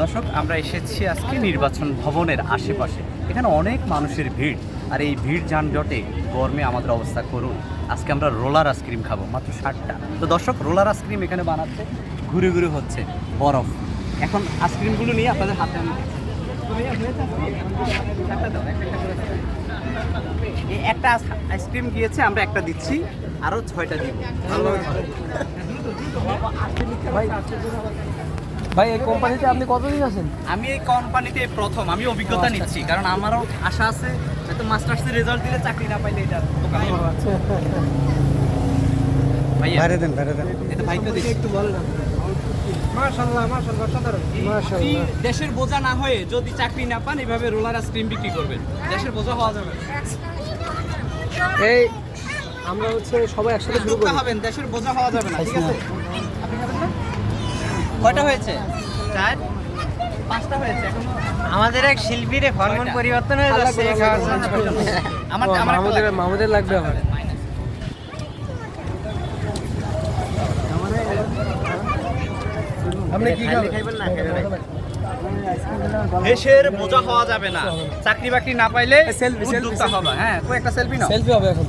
দর্শক আমরা এসেছি আজকে নির্বাচন ভবনের আশেপাশে। এখানে অনেক মানুষের ভিড় আর এই ভিড় যানজটে গরমে আমাদের অবস্থা করুন। আজকে আমরা রোলার আইসক্রিম খাব মাত্র ষাটটা। তো দর্শক রোলার আইসক্রিম এখানে বানাচ্ছে ঘুরে ঘুরে হচ্ছে বরফ। এখন আইসক্রিমগুলো নিয়ে আপনাদের হাতে আমি একটা আইসক্রিম গিয়েছে আমরা একটা দিচ্ছি আরও ছয়টা দিব। ভাই ভাই এই কোম্পানিতে আপনি কতদিন আছেন? আমি এই কোম্পানিতে প্রথম আমি অভিজ্ঞতা নিচ্ছি কারণ আমারও আশা আছে হয়তো মাস্টার্সের রেজাল্ট দিলে চাকরি না পাইলে এটা বাইরে দেন বাইরে দেন। এটা ভাইকে দেখি। একটু বলেন। মাশাআল্লাহ মাশাআল্লাহ সাধারণ। মাশাআল্লাহ। দেশের বোঝা না হয়ে যদি চাকরি না পান এভাবে রোলার আইসক্রিম বিক্রি করবেন। দেশের বোঝা হওয়া যাবে না। এই আমরা হচ্ছে সবাই একসাথে শুরু উদ্যোক্তা করি। হবেন দেশের বোঝা হওয়া যাবে না ঠিক আছে? না? কয়টা হয়েছে? চার। পাঁচটা হয়েছে। আমাদের এক শিল্পীর হরমোন পরিবর্তন হয়ে যাচ্ছে। আমার একটা মাহমুদের লাগবে। আমার আপনি কি না না। দেশের বোঝা হওয়া যাবে না। চাকরি বাকরি না পাইলে উদ্যোক্তা হবে। হ্যাঁ একটা সেলফি নাও। সেলফি হবে এখন।